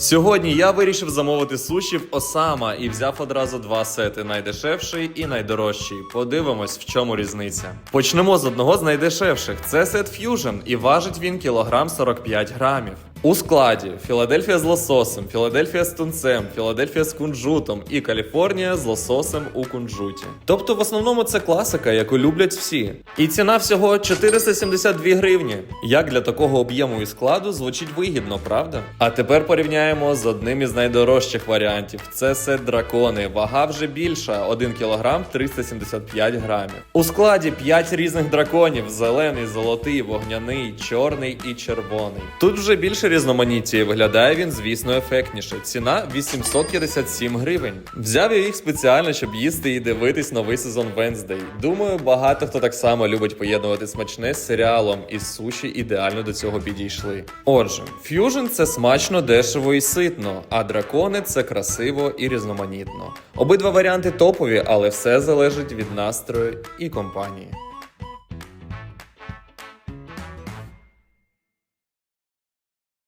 Сьогодні я вирішив замовити суші в Осама і взяв одразу два сети: найдешевший і найдорожчий. Подивимось, в чому різниця. Почнемо з одного з найдешевших. Це сет Fusion, і важить він кілограм 45 грамів. У складі Філадельфія з лососем, Філадельфія з тунцем, Філадельфія з кунжутом і Каліфорнія з лососем у кунжуті. Тобто, в основному це класика, яку люблять всі. І ціна всього 472 гривні. Як для такого об'єму і складу звучить вигідно, правда? А тепер порівняємо з одним із найдорожчих варіантів. Це сет дракони. Вага вже більша 1 кг 375 грамів. У складі 5 різних драконів: зелений, золотий, вогняний, чорний і червоний. Тут вже більше різноманіття виглядає він, звісно, ефектніше. Ціна 857 гривень. Взяв я їх спеціально, щоб їсти і дивитись новий сезон Венздей. Думаю, багато хто так само любить поєднувати смачне з серіалом, і суші ідеально до цього підійшли. Отже, ф'южн це смачно, дешево і ситно, а дракони це красиво і різноманітно. Обидва варіанти топові, але все залежить від настрою і компанії.